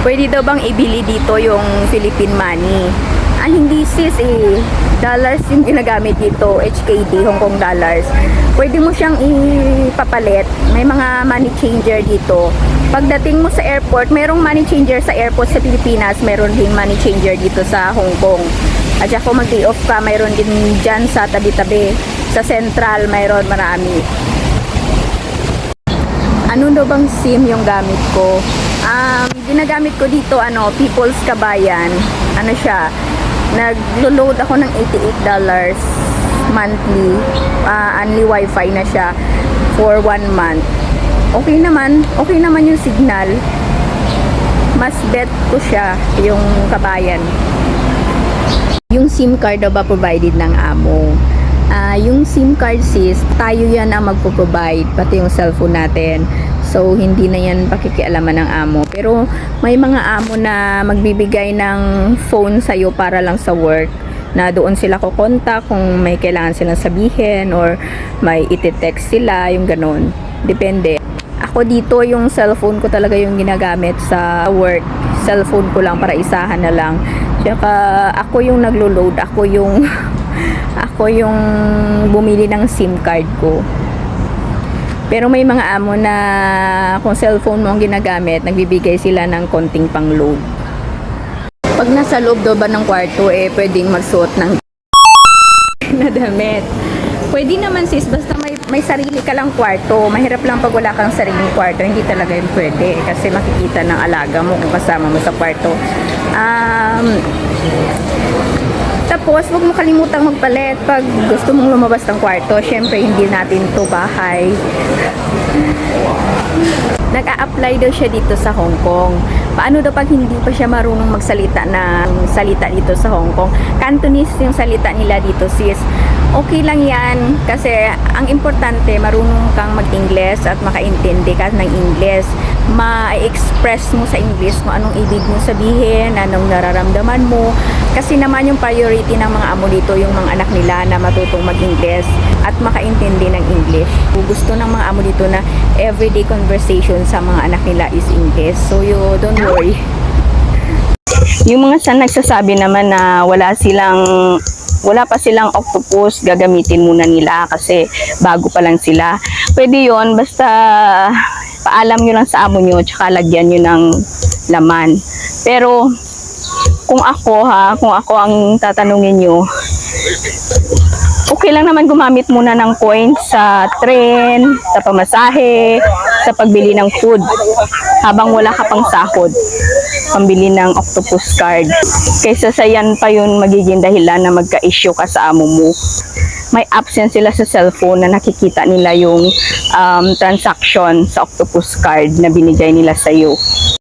pwede daw bang ibili dito yung Philippine money? Ah, hindi sis eh. Dollars yung ginagamit dito, HKD, Hong Kong dollars. Pwede mo siyang ipapalit. May mga money changer dito. Pagdating mo sa airport, merong money changer sa airport sa Pilipinas, meron din money changer dito sa Hong Kong. At kung mag-day off ka, mayroon din dyan sa tabi-tabi. Sa Central, mayroon marami. Ano daw bang SIM yung gamit ko? Um, ginagamit ko dito, ano, People's Kabayan. Ano siya? Naglo-load ako ng $88 monthly. Ah, only wifi na siya for one month. Okay naman. Okay naman yung signal. Mas bet ko siya, yung kabayan. Yung SIM card daw ba provided ng amo? Ah, yung SIM card sis, tayo yan ang magpo-provide, pati yung cellphone natin. So, hindi na yan pakikialaman ng amo. Pero, may mga amo na magbibigay ng phone sa'yo para lang sa work na doon sila kukontak kung may kailangan silang sabihin or may iti-text sila, yung ganun. Depende. Ako dito, yung cellphone ko talaga yung ginagamit sa work. Cellphone ko lang para isahan na lang. Tsaka ako yung naglo-load, ako yung ako yung bumili ng SIM card ko. Pero may mga amo na kung cellphone mo ang ginagamit, nagbibigay sila ng konting pang-load. Pag nasa loob daw ba ng kwarto, eh pwedeng magsuot ng na damit. Pwede naman sis, basta may, may sarili ka lang kwarto. Mahirap lang pag wala kang sariling kwarto. Hindi talaga yun pwede. Kasi makikita ng alaga mo kung kasama mo sa kwarto. Um, tapos, huwag mo kalimutang magpalit pag gusto mong lumabas ng kwarto. Siyempre, hindi natin to bahay. Nag-a-apply daw siya dito sa Hong Kong. Paano daw pag hindi pa siya marunong magsalita ng salita dito sa Hong Kong? Cantonese yung salita nila dito sis. Okay lang yan kasi ang importante marunong kang mag-Ingles at makaintindi ka ng Ingles. Ma-express mo sa English kung anong ibig mo sabihin, anong nararamdaman mo. Kasi naman yung priority ng mga amo dito yung mga anak nila na matutong mag-Ingles at makaintindi ng English. Gusto ng mga amo dito na everyday conversation sa mga anak nila is English. So you don't worry. Yung mga sa nagsasabi naman na wala silang wala pa silang octopus, gagamitin muna nila kasi bago pa lang sila. Pwede yon basta paalam nyo lang sa amo nyo tsaka lagyan nyo ng laman. Pero kung ako ha, kung ako ang tatanungin nyo, okay lang naman gumamit muna ng coins sa tren, sa pamasahe, sa pagbili ng food habang wala ka pang sahod pambili ng octopus card. Kaysa sa yan pa yun magiging dahilan na magka-issue ka sa amo mo. May absence sila sa cellphone na nakikita nila yung um, transaction sa octopus card na binigay nila sa'yo.